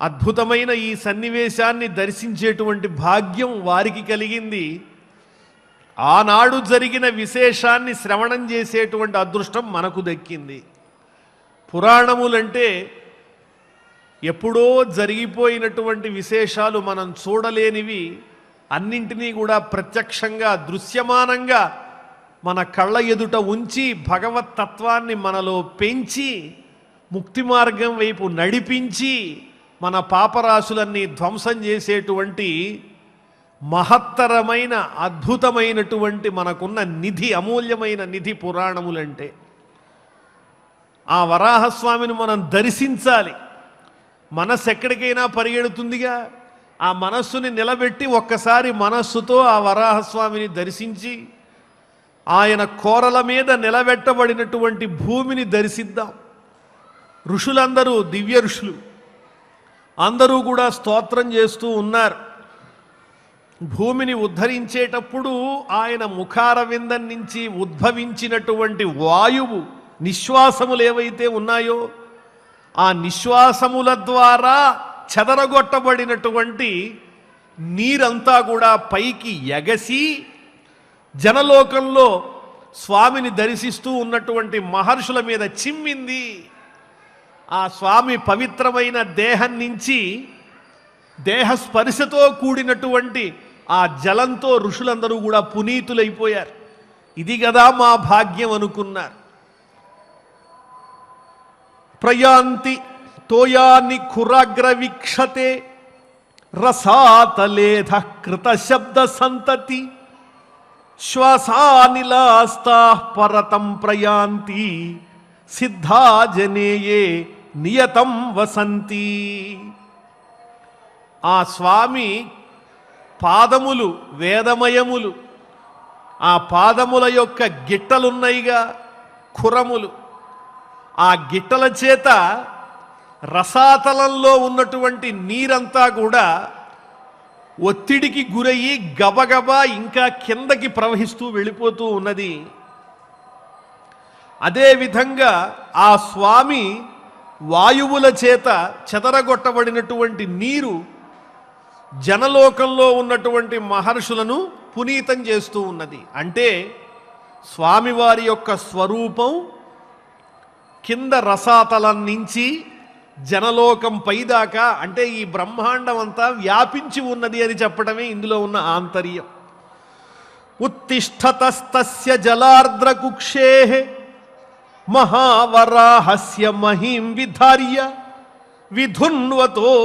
అద్భుతమైన ఈ సన్నివేశాన్ని దర్శించేటువంటి భాగ్యం వారికి కలిగింది. ఆనాడు జరిగిన విశేషాన్ని శ్రవణం చేసేటువంటి అదృష్టం మనకు దక్కింది. పురాణములంటే ఎప్పుడో జరిగిపోయినటువంటి విశేషాలు మనం చూడలేనివి అన్నింటినీ కూడా ప్రత్యక్షంగా దృశ్యమానంగా మన కళ్ళ ఎదుట ఉంచి భగవత్ తత్వాన్ని మనలో పెంచి ముక్తి మార్గం వైపు నడిపించి మన పాపరాశులన్నీ ధ్వంసం చేసేటువంటి మహత్తరమైన అద్భుతమైనటువంటి మనకున్న నిధి అమూల్యమైన నిధి పురాణములంటే ఆ వరాహస్వామిని మనం దర్శించాలి. మనస్సు ఎక్కడికైనా పరిగెడుతుందిగా. ఆ మనస్సుని నిలబెట్టి ఒక్కసారి మనస్సుతో ఆ వరాహస్వామిని దర్శించి ఆయన కోరల మీద నిలబెట్టబడినటువంటి భూమిని దర్శిద్దాం. ఋషులందరూ దివ్య ఋషులు అందరూ కూడా స్తోత్రం చేస్తూ ఉన్నారు. భూమిని ఉద్ధరించేటప్పుడు ఆయన ముఖారవిందం నుంచి ఉద్భవించినటువంటి వాయువు నిశ్వాసములు ఏవైతే ఉన్నాయో ఆ నిశ్వాసముల ద్వారా చెదరగొట్టబడినటువంటి నీరంతా కూడా పైకి ఎగసి జనలోకంలో స్వామిని దర్శిస్తూ ఉన్నటువంటి మహర్షుల మీద చిమ్మింది. ఆ స్వామి పవిత్రమైన దేహం నుంచి దేహస్పర్శతో కూడినటువంటి ఆ జలంతో ఋషులందరూ కూడా పునీతులైపోయారు. ఇది కదా మా భాగ్యం అనుకున్నారు. ప్రయాంతి తోయాని ఖురాగ్ర వీక్షతే రసాతలేధ కృత శబ్ద సంతతి శ్వాసానిలాస్తా పరతం ప్రయాంతి సిద్ధా జనేయే నియతం వసంతి. ఆ స్వామి పాదములు వేదమయములు ఆ పాదముల యొక్క గిట్టలున్నాయిగా ఖురములు. ఆ గిట్టల చేత రసాతలంలో ఉన్నటువంటి నీరంతా కూడా ఒత్తిడికి గురయ్యి గబగబా ఇంకా కిందకి ప్రవహిస్తూ వెళ్ళిపోతూ ఉన్నది. అదేవిధంగా ఆ స్వామి వాయువుల చేత చెదరగొట్టబడినటువంటి నీరు జనలోకంలో ఉన్నటువంటి మహర్షులను పునీతం చేస్తూ ఉన్నది. అంటే స్వామివారి యొక్క స్వరూపం కింద రసాతలం నుంచి జనలోకం పైదాకా అంటే ఈ బ్రహ్మాండం అంతా వ్యాపించి ఉన్నది అని చెప్పడమే ఇందులో ఉన్న ఆంతర్యం. ఉత్తిష్టతస్తస్య జలార్ద్రకుక్షే महावराहस्य महीम विधार्य विधुन्वतो